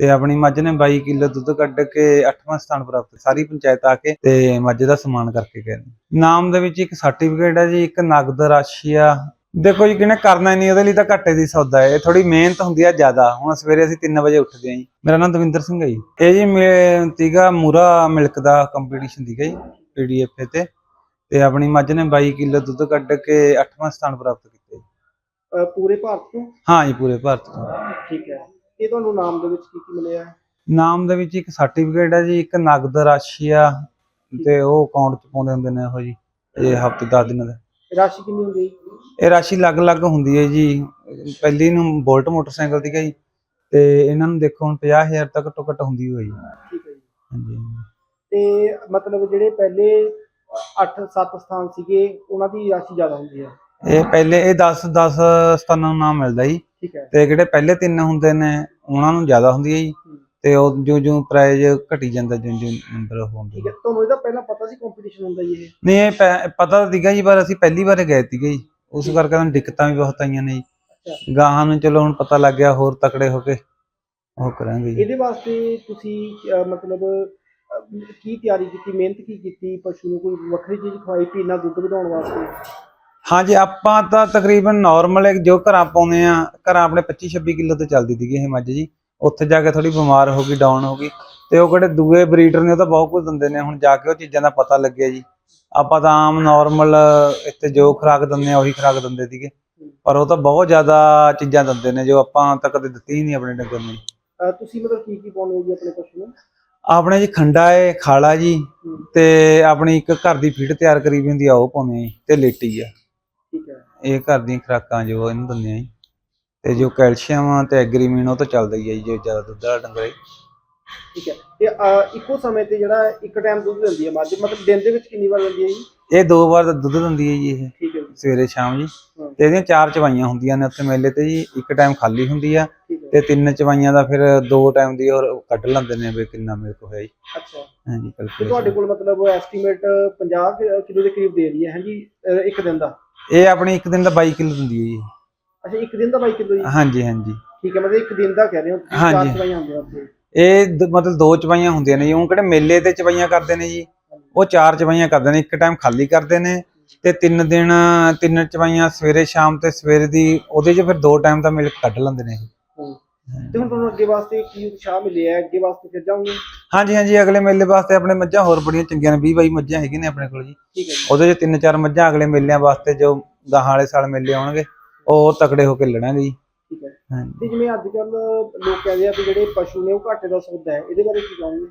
ਤੇ ਆਪਣੀ ਮੱਝ ਨੇ 22 ਕਿਲੋ ਦੁੱਧ ਕੱਢ ਕੇ 8ਵਾਂ ਸਥਾਨ ਪ੍ਰਾਪਤ ਸਾਰੀ ਪੰਚਾਇਤ ਆ ਕੇ ਤੇ ਮੱਝ ਦਾ ਸਨਮਾਨ ਕਰਕੇ ਗਏ ਨਾਮ ਦੇ ਵਿੱਚ ਇੱਕ ਸਰਟੀਫਿਕੇਟ ਹੈ ਜੀ ਇੱਕ ਨਗਦ ਰਾਸ਼ੀ ਆ। ਦੇਖੋ ਜੀ ਕਿਹਨੇ ਕਰਨਾ ਨਹੀਂ ਉਹਦੇ ਲਈ ਤਾਂ ਘਾਟੇ ਦੀ ਸੌਦਾ ਹੈ। ਇਹ ਥੋੜੀ ਮਿਹਨਤ ਹੁੰਦੀ ਆ ਜ਼ਿਆਦਾ। ਹੁਣ ਸਵੇਰੇ ਅਸੀਂ 3 ਵਜੇ ਉੱਠਦੇ ਆਂ ਜੀ। ਮੇਰਾ ਨਾਮ ਦਵਿੰਦਰ ਸਿੰਘ ਹੈ ਜੀ। ਇਹ ਜੀ ਤੀਗਾ ਮੂਰਾ ਮਿਲਕ ਦਾ ਕੰਪੀਟੀਸ਼ਨ ਸੀਗਾ ਜੀ ਪੀਡੀਐਫ ਤੇ। ਤੇ ਆਪਣੀ ਮੱਝ ਨੇ 22 ਕਿਲੋ ਦੁੱਧ ਕੱਢ ਕੇ 8ਵਾਂ ਸਥਾਨ ਪ੍ਰਾਪਤ ਕੀਤਾ ਜੀ। ਪੂਰੇ ਭਾਰਤ ਤੋਂ? ਹਾਂ ਜੀ ਪੂਰੇ ਭਾਰਤ ਤੋਂ। ਠੀਕ ਹੈ। ਇਹ ਤੁਹਾਨੂੰ ਨਾਮ ਦੇ ਵਿੱਚ ਕੀ ਕੀ ਮਿਲਿਆ? ਹੈ ਨਾਮ ਦੇ ਵਿੱਚ ਇੱਕ ਸਰਟੀਫਿਕੇਟ ਹੈ ਜੀ ਇੱਕ ਨਗਦ ਰਾਸ਼ੀ ਆ ਤੇ ਉਹ ਅਕਾਊਂਟ 'ਚ ਪਾਉਂਦੇ ਹੁੰਦੇ ਨੇ ਉਹ ਜੀ ਇਹ ਹਫ਼ਤੇ 10 ਦਿਨਾਂ ਦਾ। ਰਾਸ਼ੀ ਕਿੰਨੀ ਹੁੰਦੀ ਹੈ? ਇਹ ਰਾਸ਼ੀ ਅਲੱਗ-ਅਲੱਗ ਹੁੰਦੀ ਹੈ ਜੀ ਪਹਿਲੀ ਨੂੰ ਬੋਲਟ ਮੋਟਰਸਾਈਕਲ ਦੀ ਗਈ ਤੇ ਇਹਨਾਂ ਨੂੰ ਦੇਖੋ ਹੁਣ 50000 ਤੱਕ ਘੱਟ ਹੁੰਦੀ ਹੋਈ। ਠੀਕ ਹੈ ਜੀ। ਹਾਂਜੀ। ਤੇ ਮਤਲਬ ਜਿਹੜੇ ਪਹਿਲੇ 8-7 ਸਥਾਨ ਸੀਗੇ ਉਹਨਾਂ ਦੀ ਰਾਸ਼ੀ ਜ਼ਿਆਦਾ ਹੁੰਦੀ ਹੈ? ਇਹ ਪਹਿਲੇ ਇਹ 10 10 ਸਥਾਨਾਂ ਨੂੰ ਨਾਮ ਮਿਲਦਾ ਜੀ। ਠੀਕ ਹੈ। ਤੇ ਜਿਹੜੇ ਪਹਿਲੇ ਤਿੰਨ ਹੁੰਦੇ ਨੇ ਉਹਨਾਂ ਨੂੰ ਜ਼ਿਆਦਾ ਹੁੰਦੀ ਹੈ ਜੀ। ਤੇ ਉਹ ਜੋ ਜੋ ਪ੍ਰਾਈਜ਼ ਘਟੀ ਜਾਂਦਾ ਜਿਉਂ ਜਿਉਂ ਨੰਬਰ ਹੁੰਦੇ ਹੈ। ਤੁਹਾਨੂੰ ਇਹਦਾ ਪਹਿਲਾਂ ਪਤਾ ਸੀ ਕੰਪੀਟੀਸ਼ਨ ਹੁੰਦਾ ਜੀ ਇਹ? ਨਹੀਂ ਇਹ ਪਤਾ ਤਾਂ ਸੀਗਾ ਜੀ ਪਰ ਅਸੀਂ ਪਹਿਲੀ ਵਾਰ ਗਏ ਸੀਗੇ ਜੀ। ਉਸ ਕਰਕੇ ਸਾਨੂੰ ਦਿੱਕਤਾਂ ਵੀ ਬਹੁਤ ਆਈਆਂ ਨੇ ਜੀ। ਗਾਹਾਂ ਨੂੰ ਚਲੋ ਹੁਣ ਪਤਾ ਲੱਗ ਗਿਆ ਹੋਰ ਤਕੜੇ ਹੋ ਕੇ ਉਹ ਕਰਾਂਗੇ ਜੀ। ਇਹਦੇ ਵਾਸਤੇ ਤੁਸੀਂ ਮਤਲਬ ਕੀ ਤਿਆਰੀ ਕੀਤੀ ਮਿਹਨਤ ਕੀ ਕੀਤੀ? ਪਸ਼ੂ ਨੂੰ ਕੋਈ ਵੱਖਰੀ ਚੀਜ਼ ਖਵਾਈ ਪੀਣਾ ਦੁੱਧ ਵਧਾਉਣ ਵਾਸਤੇ? ਹਾਂਜੀ ਆਪਾਂ ਤਾਂ ਤਕਰੀਬਨ ਨਾਰਮਲ ਜੋ ਘਰਾਂ ਪਾਉਂਦੇ ਆ ਘਰਾਂ ਆਪਣੇ 25 26 ਕਿਲੋ ਤੇ ਚੱਲਦੀ ਸੀਗੀ ਇਹ ਮੱਝ ਜੀ। ਉੱਥੇ ਜਾ ਕੇ ਥੋੜੀ ਬਿਮਾਰ ਹੋ ਗਈ ਡਾਊਨ ਹੋ ਗਈ। ਤੇ ਉਹ ਕਿਹੜੇ ਦੂਏ ਬਰੀਡਰ ਨੇ ਉਹ ਤਾਂ ਬਹੁਤ ਕੁਝ ਦਿੰਦੇ ਨੇ। ਹੁਣ ਜਾ ਕੇ ਉਹ ਚੀਜ਼ਾਂ ਦਾ ਪਤਾ ਲੱਗਿਆ ਜੀ। ਆਪਾਂ ਤਾਂ ਆਮ ਨਾਰਮਲ ਇੱਥੇ ਜੋ ਖੁਰਾਕ ਦਿੰਦੇ ਆ ਉਹੀ ਖੁਰਾਕ ਦਿੰਦੇ ਸੀਗੇ। ਪਰ ਉਹ ਤਾਂ ਬਹੁਤ ਜ਼ਿਆਦਾ ਚੀਜ਼ਾਂ ਦਿੰਦੇ ਨੇ ਜੋ ਆਪਾਂ ਤਾਂ ਕਦੇ ਦਿੱਤੀ ਹੀ ਨਹੀਂ ਆਪਣੇ ਡੰਗਰ ਨੂੰ। ਤੁਸੀਂ ਮਤਲਬ ਕੀ ਕੀ ਪਾਉਂਦੇ ਹੋ ਜੀ ਆਪਣੇ ਪਸ਼ੂ ਨੂੰ? ਆਪਣੇ ਜੀ ਖੰਡਾ ਏ ਖਾਲਾ ਜੀ ਤੇ ਆਪਣੀ ਇੱਕ ਘਰ ਦੀ ਫੀਡ ਤਿਆਰ ਕਰੀ ਵੀ ਹੁੰਦੀ ਆ ਉਹ ਪਾਉਂਦੇ ਆ ਤੇ ਲੇਟੀ ਆ। ਇਹ ਘਰ ਦੀਆਂ ਖੁਰਾਕਾਂ ਜੋ ਇਹਨੂੰ ਦਿੰਦੇ ਆ ਜੀ। ਤੇ ਜੋ ਕੈਲਸ਼ੀਅਮ ਆ ਤੇ ਐਗਰੀਮੀਨ ਉਹ ਤਾਂ ਚੱਲਦਾ ਹੀ ਆ ਜੀ ਜੋ ਜ਼ਿਆਦਾ ਦੁੱਧ ਵਾਲਾ ਡੰਗਰ ਹੈ ਠੀਕ ਹੈ। ਤੇ ਅਹ, ਇੱਕੋ ਸਮੇਂ ਤੇ ਜਿਹੜਾ ਇੱਕ ਟਾਈਮ ਦੁੱਧ ਦਿੰਦੀ ਹੈ ਮੱਝ ਮਤਲਬ ਦਿਨ ਦੇ ਵਿੱਚ ਕਿੰਨੀ ਵਾਰ ਦਿੰਦੀ ਹੈ ਜੀ? ਇਹ ਦੋ ਵਾਰ ਤਾਂ ਦੁੱਧ ਦਿੰਦੀ ਹੈ ਜੀ ਇਹ ਠੀਕ ਹੈ ਜੀ। ਸਵੇਰੇ ਸ਼ਾਮ ਜੀ। ਹਾਂ, ਤੇ ਇਹਦੀਆਂ ਚਾਰ ਚਵਾਈਆਂ ਹੁੰਦੀਆਂ ਨੇ ਉੱਥੇ ਮੇਲੇ ਤੇ ਜੀ ਇੱਕ ਟਾਈਮ ਖਾਲੀ ਹੁੰਦੀ ਆ ਠੀਕ ਹੈ। ਤੇ ਤਿੰਨ ਚਵਾਈਆਂ ਦਾ ਫਿਰ ਦੋ ਟਾਈਮ ਦੀ ਹੋਰ ਕੱਢ ਲੈਂਦੇ ਨੇ ਵੀ ਕਿੰਨਾ ਮਿਲਕ ਹੋਇਆ ਜੀ। ਅੱਛਾ। ਹਾਂਜੀ ਤੇ calculation। ਤੁਹਾਡੇ ਕੋਲ ਮਤਲਬ ਐਸਟੀਮੇਟ 50 ਕਿਲੋ ਦੇ ਕਰੀਬ ਦੇ ਰਹੀ ਹੈ ਹਾਂਜੀ ਅਹ, ਇੱਕ ਦਿਨ ਦਾ। ਇਹ ਆਪਣੀ ਇੱਕ ਦਿਨ ਦਾ 22 ਕਿਲੋ ਦਿੰਦੀ ਹੈ ਜੀ। ਅੱਛਾ ਇੱਕ ਦਿਨ ਦਾ 22 ਕਿਲੋ ਜੀ? ਹਾਂਜੀ ਹਾਂਜੀ। ਠੀਕ ਹੈ ਮਤਲਬ ਇੱਕ ਦਿਨ ਦਾ ਕਹਿ ਰਹੇ ਹੋ ਤੁਸੀਂ, ਚਾਰ ਹਾਂਜੀ। ਚਵਾਈਆਂ ਹੁੰਦੀਆਂ ਉੱਥੇ। ਇਹ ਦ- ਮਤਲਬ ਦੋ ਚਵਾਈਆਂ ਹੁੰਦੀਆਂ ਨੇ ਜੀ। ਉਹ ਕਿਹੜੇ ਮੇਲੇ ਤੇ ਚਵਾਈਆਂ ਕਰਦੇ ਨੇ ਜੀ? ਉਹ ਚਾਰ ਚਵਾਈਆਂ ਕਰਦੇ ਨੇ ਇੱਕ ਟਾਈਮ ਖਾਲੀ ਕਰਦੇ ਨੇ ਤੇ ਤਿੰਨ ਦਿਨ ਤਿੰਨ ਚਵਾਈਆਂ ਸਵੇਰੇ ਸ਼ਾਮ ਤੇ ਸਵੇਰੇ ਦੀ ਉਹਦੇ 'ਚ ਫਿਰ ਦੋ ਟਾਈਮ ਦਾ ਮਿਲਕ ਕੱਢ ਲੈਂਦੇ ਨੇ ਇਹ। ਤੇ ਹੁਣ ਤੁਹਾਨੂੰ ਅੱਗੇ ਵਾਸਤੇ ਕੀ ਉਤਸ਼ਾਹ ਮਿਲਿਆ ਹੈ? ਅੱਗੇ ਵਾਸਤੇ ਫਿਰ ਜਾਓਗੇ? ਹਾਂਜੀ ਹਾਂਜੀ ਅਗਲੇ ਮੇਲੇ ਵਾਸਤੇ ਆਪਣੇ ਮੱਝਾਂ ਹੋਰ ਬੜੀਆਂ ਚੰਗੀਆਂ ਨੇ 20 22 ਮੱਝਾਂ ਹੈਗੀਆਂ ਨੇ ਆਪਣੇ ਕੋਲ ਜੀ। ਠੀਕ ਹੈ ਜੀ। ਉਹਦੇ 'ਚ ਤਿੰਨ ਚਾਰ ਮੱਝਾਂ ਅਗਲੇ ਮੇਲਿਆਂ ਵਾਸਤੇ ਜੋ ਗਾਹਾਂ ਵਾਲੇ ਸਾਲ ਮੇਲੇ ਆਉਣਗੇ ਉਹ ਤਕੜੇ ਹੋ ਕੇ ਲੜਾਂਗੇ ਜੀ। ਠੀਕ ਹੈ। ਹਾਂਜੀ। ਤੇ ਜਿਵੇਂ ਅੱਜ ਕੱਲ ਲੋਕ ਕਹਿੰਦੇ ਆ ਕਿ ਜਿਹੜੇ ਪਸ਼ੂ ਨੇ ਉਹ ਘਾਟੇ ਦਾ ਸੌਦਾ ਹੈ ਇਹਦੇ ਬਾਰੇ ਕੀ ਕਹੋਗੇ?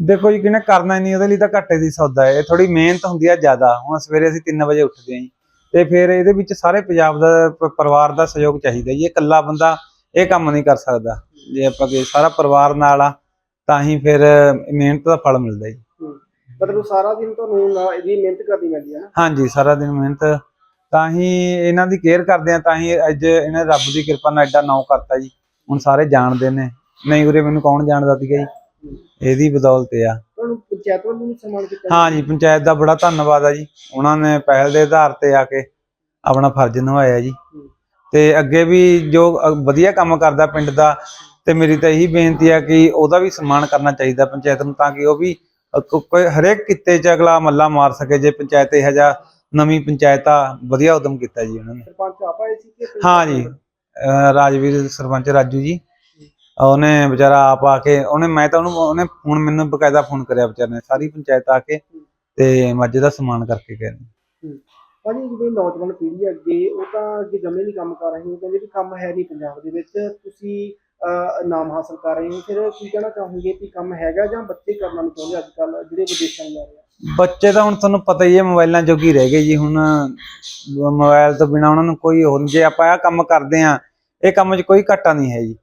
ਦੇਖੋ ਜੀ ਕਿਹਨੇ ਕਰਨਾ ਹੀ ਨਹੀਂ ਉਹਦੇ ਲਈ ਤਾਂ ਘਾਟੇ ਦੀ ਸੌਦਾ ਹੈ। ਇਹ ਥੋੜੀ ਮਿਹਨਤ ਹੁੰਦੀ ਆ ਜ਼ਿਆਦਾ। ਹੁਣ ਸਵੇਰੇ ਅਸੀਂ 3 ਵਜੇ ਉੱਠਦੇ ਆਂ ਜੀ। ਤੇ ਫਿਰ ਇਹਦੇ ਵਿੱਚ ਸਾਰੇ ਪੰਜਾਬ ਦਾ ਪ- ਪਰਿਵਾਰ ਦਾ ਸਹਿਯੋਗ ਚਾਹੀਦਾ ਜੀ। ਇਹ ਇਕੱਲਾ ਬੰਦਾ ਇਹ ਕੰਮ ਨਹੀਂ ਕਰ ਸਕਦਾ। ਜੇ ਆਪਾਂ ਕਿ ਸਾਰਾ ਪਰਿਵਾਰ ਨਾਲ ਆ ਤਾਂ ਹੀ ਫਿਰ ਮਿਹਨਤ ਦਾ ਫਲ ਮਿਲਦਾ ਜੀ। ਮਤਲਬ ਸਾਰਾ ਦਿਨ ਤੁਹਾਨੂੰ ਨਾ ਇਹਦੀ ਮਿਹਨਤ ਕਰਨੀ ਪੈਂਦੀ ਹੈ ਨਾ? ਹਾਂਜੀ ਸਾਰਾ ਦਿਨ ਮਿਹਨਤ। ਤਾਂ ਹੀ ਇਹਨਾਂ ਦੀ ਕੇਅਰ ਕਰਦੇ ਆ ਤਾਂ ਹੀ ਅੱਜ ਇਹਨਾਂ ਰੱਬ ਦੀ ਕਿਰਪਾ ਨਾਲ ਐਡਾ ਨਾਂ ਕਰਤਾ ਜੀ। ਹੁਣ ਸਾਰੇ ਜਾਣਦੇ ਨੇ। ਨਹੀਂ ਉਰੇ ਮੈਨੂੰ ਕੌਣ ਜਾਣਦਾ ਸੀਗਾ ਜੀ? ਇਹਦੀ ਬਦੌਲਤ ਆ। ਤੁਹਾਨੂੰ ਪੰਚਾਇਤ ਵੱਲੋਂ ਵੀ ਸਨਮਾਨ ਕੀਤਾ ਹਾਂ ਜੀ ਪੰਚਾਇਤ ਦਾ ਬੜਾ ਧੰਨਵਾਦ ਆ ਜੀ। ਉਹਨਾਂ ਨੇ ਪਹਿਲ ਦੇ ਆਧਾਰ ਤੇ ਆ ਕੇ ਆਪਣਾ ਫਰਜ਼ ਨਿਭਾਇਆ ਜੀ। ਤੇ ਅੱਗੇ ਵੀ ਜੋ ਅ- ਵਧੀਆ ਕੰਮ ਕਰਦਾ ਪਿੰਡ ਦਾ ਤੇ ਮੇਰੀ ਤਾਂ ਇਹੀ ਬੇਨਤੀ ਆ ਕਿ ਉਹਦਾ ਵੀ ਸਨਮਾਨ ਕਰਨਾ ਚਾਹੀਦਾ ਪੰਚਾਇਤ ਨੂੰ ਤਾਂ ਕਿ ਉਹ ਵੀ ਕੋਈ ਹਰੇਕ ਕਿੱਤੇ 'ਚ ਅਗਲਾ ਮੱਲਾ ਮਾਰ ਸਕੇ ਜੇ ਪੰਚਾਇਤ ਇਹ ਜਿਹਾ ਨਵੀਂ ਪੰਚਾਇਤ ਆ ਵਧੀਆ ਉਦਮ ਕੀਤਾ ਜੀ ਉਹਨਾਂ ਨੇ। ਸਰਪੰਚ ਆਪ ਆਏ ਸੀ ਕਿ ਫਿਰ- ਹਾਂ ਜੀ ਰਾਜਵੀਰ ਸਰਪੰਚ ਰਾਜੂ ਜੀ। ਉਹਨੇ ਵਿਚਾਰਾ ਆਪ ਆ ਕੇ ਉਹਨੇ ਮੈਂ ਤਾਂ ਉਹਨੂੰ ਉਹਨੇ ਫੋਨ ਮੈਨੂੰ ਬਕਾਇਦਾ ਫੋਨ ਕਰਿਆ ਵਿਚਾਰੇ ਨੇ ਸਾਰੀ ਪੰਚਾਇਤ ਆ ਕੇ ਤੇ ਮੱਝ ਦਾ ਸਨਮਾਨ ਕਰਕੇ ਗਏ ਨੇ। ਭਾਜੀ ਜਿਵੇਂ ਨੌਜਵਾਨ ਪੀੜ੍ਹੀ ਅੱਗੇ ਉਹ ਤਾਂ ਅੱਗੇ ਜਮੇ ਨਹੀਂ ਕੰਮ ਕਰ ਰਹੇ ਉਹ ਕਹਿੰਦੇ ਵੀ ਕੰਮ ਹੈ ਨਹੀਂ ਪੰਜਾਬ ਦੇ ਵਿੱਚ ਤੁਸੀਂ ਨਾਮ ਹਾਸਲ ਕਰ ਰਹੇ ਹੋ ਫਿਰ ਕੀ ਕਹਿਣਾ ਚਾਹੋਗੇ ਕਿ ਕੰਮ ਹੈਗਾ ਜਾਂ ਬੱਚੇ ਕਰਨਾ ਨਹੀਂ ਚਾਹੁੰਦੇ ਅੱਜ ਕੱਲ ਜਿਹੜੇ ਵਿਦੇਸ਼ਾਂ ਜਾ ਰਹੇ ਆ? ਬੱਚੇ ਤਾਂ ਹੁਣ ਤੁਹਾਨੂੰ ਪਤਾ ਹੀ ਹੈ ਮੋਬਾਈਲਾਂ ਜੋਗੀ ਰਹਿ ਗਏ ਜੀ। ਹੁਣ ਮੋਬਾਈਲ ਤੋਂ ਬਿਨਾ ਉਹਨਾਂ ਨੂੰ ਕੋਈ ਹੋਰ ਜੇ ਆਪਾਂ ਇਹ ਕੰਮ ਕਰਦੇ ਆ ਇਹ ਕੰਮ 'ਚ ਕੋਈ ਘਾਟਾ ਨਹੀਂ ਹੈ ਜੀ।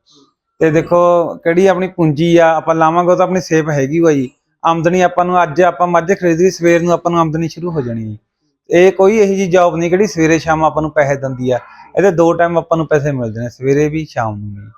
ਤੇ ਦੇਖੋ, ਕਿਹੜੀ ਆਪਣੀ ਪੂੰਜੀ ਆ, ਆਪਾਂ ਲਾਵਾਂਗੇ ਤਾਂ ਆਪਣੀ ਸੇਫ ਹੈਗੀ ਵਾ ਜੀ। ਆਮਦਨੀ ਆਪਾਂ ਨੂੰ ਅੱਜ, ਆਪਾਂ ਮੱਝ ਖਰੀਦੀ ਸਵੇਰ ਨੂੰ ਆਪਾਂ ਨੂੰ ਆਮਦਨੀ ਸ਼ੁਰੂ ਹੋ ਜਾਣੀ ਹੈ। ਇਹ ਕੋਈ ਇਹੋ ਜੀ ਜੌਬ ਨਹੀਂ, ਕਿਹੜੀ ਸਵੇਰੇ ਸ਼ਾਮ ਆਪਾਂ ਨੂੰ ਪੈਸੇ ਦਿੰਦੀ ਆ। ਇਹਦੇ ਦੋ ਟਾਈਮ ਆਪਾਂ ਨੂੰ ਪੈਸੇ ਮਿਲਦੇ ਨੇ, ਸਵੇਰੇ ਵੀ, ਸ਼ਾਮ ਨੂੰ ਵੀ।